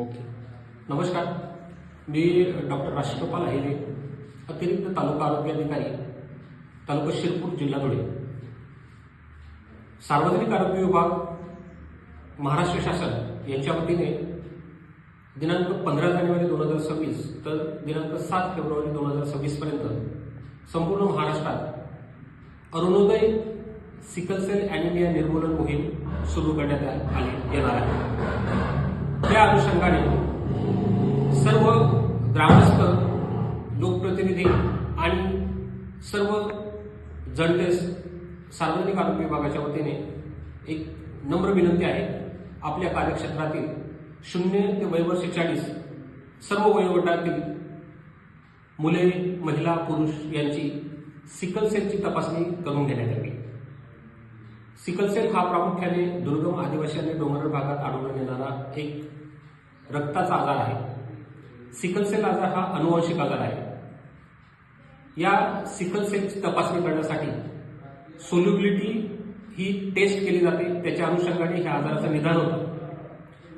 Okay. नमस्कार. मी doctor Rashtrapal Ahire अतिरिक्त तालुका आरोग्य अधिकारी तालुका शिरपूर जिल्हा धुळे. सार्वजनिक आरोग्य विभाग महाराष्ट्र शासन यांच्या वतीने दिनांक पंधरा जानेवारी दोन हजार सव्वीस तर दिनांक सात फेब्रुवारी दोन हजार सव्वीसपर्यंत संपूर्ण महाराष्ट्रात अरुणोदय सिकल सेल अॅनिमिया निर्मूलन मोहीम सुरू करण्यात आली येणार आहे. त्या अनुषंगाने सर्व ग्रामस्थ लोकप्रतिनिधी आणि सर्व जनतेस सार्वजनिक आरोग्य विभागाच्या वतीने एक नम्र विनंती आहे. आपल्या कार्यक्षेत्रातील शून्य ते वयवर्ष चाळीस सर्व वयोगटातील मुले महिला पुरुष यांची सिकल सेलची तपासणी करून घेण्यात यावी. सिकलसेल हा प्रामुख्याने दुर्गम आदिवासी आणि डोंगराळ भागात आढळून येणारा एक रक्ताचा आजार आहे. सिकलसेल आजार हा अनुवांशिक आजार आहे. या सिकलसेलची तपासणी करण्यासाठी सोल्युबिलिटी ही टेस्ट केली जाते. त्याच्या अनुषंगाने ह्या आजाराचं निदान होतं.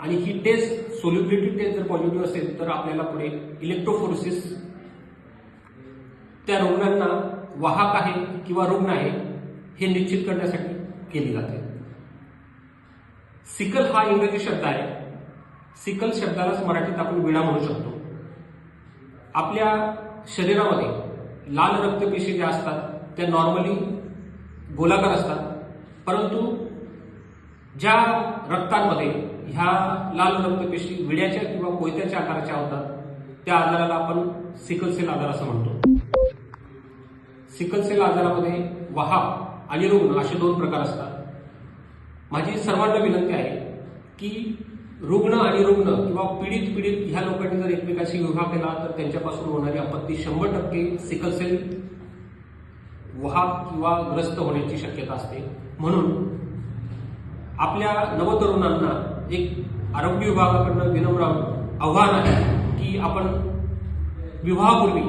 आणि ही टेस्ट सोल्युबिलिटी टेस्ट जर पॉझिटिव्ह असेल तर आपल्याला पुढे इलेक्ट्रोफोरोसिस त्या रुग्णांना वाहक आहे किंवा रुग्ण आहे हे निश्चित करण्यासाठी केली जाते. सिकल हा इंग्रजी शब्द आहे. सिकल शब्दालाच मराठीत आपण विणा म्हणू शकतो. आपल्या शरीरामध्ये लाल रक्तपेशी ज्या असतात त्या नॉर्मली गोलाकार असतात. परंतु ज्या रक्तांमध्ये ह्या लाल रक्तपेशी विड्याच्या किंवा कोयत्याच्या आकाराच्या होतात त्या आजाराला आपण सिकल सेल आजार असं म्हणतो. सिकल सेल आजारामध्ये वाहक आणि रुग्ण असे दोन प्रकार असतात. माझी सर्वांना विनंती आहे की रुग्ण आणि रुग्ण किंवा पीडित पीडित ह्या लोकांनी जर एकमेकाशी विवाह केला तर त्यांच्यापासून होणारी आपत्ती शंभर टक्के सिकल सेल वाहक किंवा ग्रस्त होण्याची शक्यता असते. म्हणून आपल्या नवतरुणांना एक आरोग्य विभागाकडनं विनम्र आव्हान आहे की आपण विवाहापूर्वी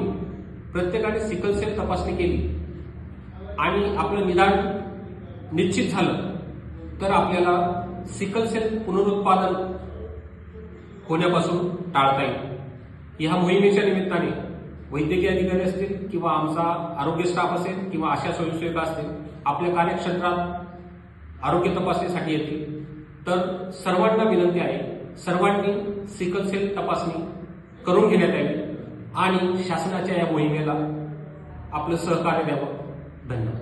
प्रत्येकाने सिकल सेल तपासणी केली. आणि आपलं निदान निश्चित झालं तर आपल्याला सिकल सेल पुनरुत्पादन होण्यापासून टाळता येईल. ह्या मोहिमेच्या निमित्ताने वैद्यकीय अधिकारी असतील किंवा आमचा आरोग्य स्टाफ असेल किंवा आशा स्वयंसेविका असतील आपल्या कार्यक्षेत्रात आरोग्य तपासणीसाठी येतील. तर सर्वांना विनंती आहे सर्वांनी सिकल सेल तपासणी करून घेण्यात यावी आणि शासनाच्या या मोहिमेला आपलं सहकार्य द्यावं. بالله